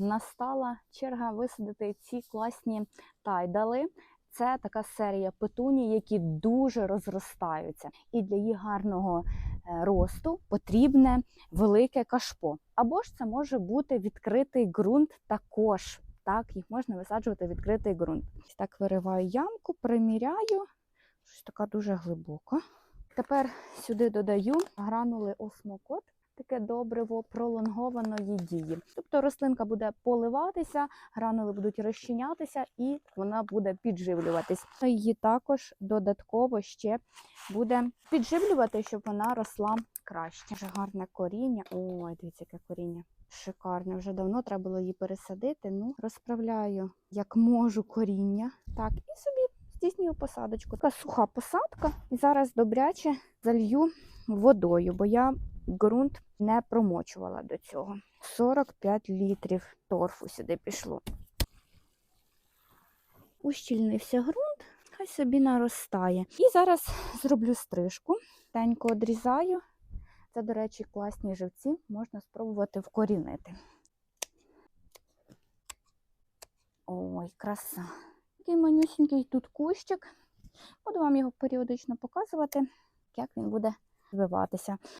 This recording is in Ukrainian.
настала черга висадити ці класні тайдали. Це така серія петуній, які дуже розростаються. І для їх гарного е, росту потрібне велике кашпо. Або ж це може бути відкритий ґрунт також. Так, їх можна висаджувати в відкритий ґрунт. Так вириваю ямку, приміряю. Щось така дуже глибока. Тепер сюди додаю гранули осмокот, таке добриво пролонгованої дії. Тобто рослинка буде поливатися, гранули будуть розчинятися і вона буде підживлюватись. Її також додатково ще буде підживлювати, щоб вона росла краще. Дуже гарне коріння. Ой, дивіться, яке коріння. Шикарне, вже давно треба було її пересадити. Ну, розправляю як можу коріння. Так, і собі здійснюю посадочку. Така суха посадка. І зараз добряче залью водою, бо я ґрунт не промочувала до цього. 45 літрів торфу сюди пішло. Ущільнився ґрунт, хай собі наростає. І зараз зроблю стрижку, тенько одрізаю. Це, до речі, класні живці, можна спробувати вкорінити. Ой, краса. Такий манюсінький тут кущик. Буду вам його періодично показувати, як він буде звиватися.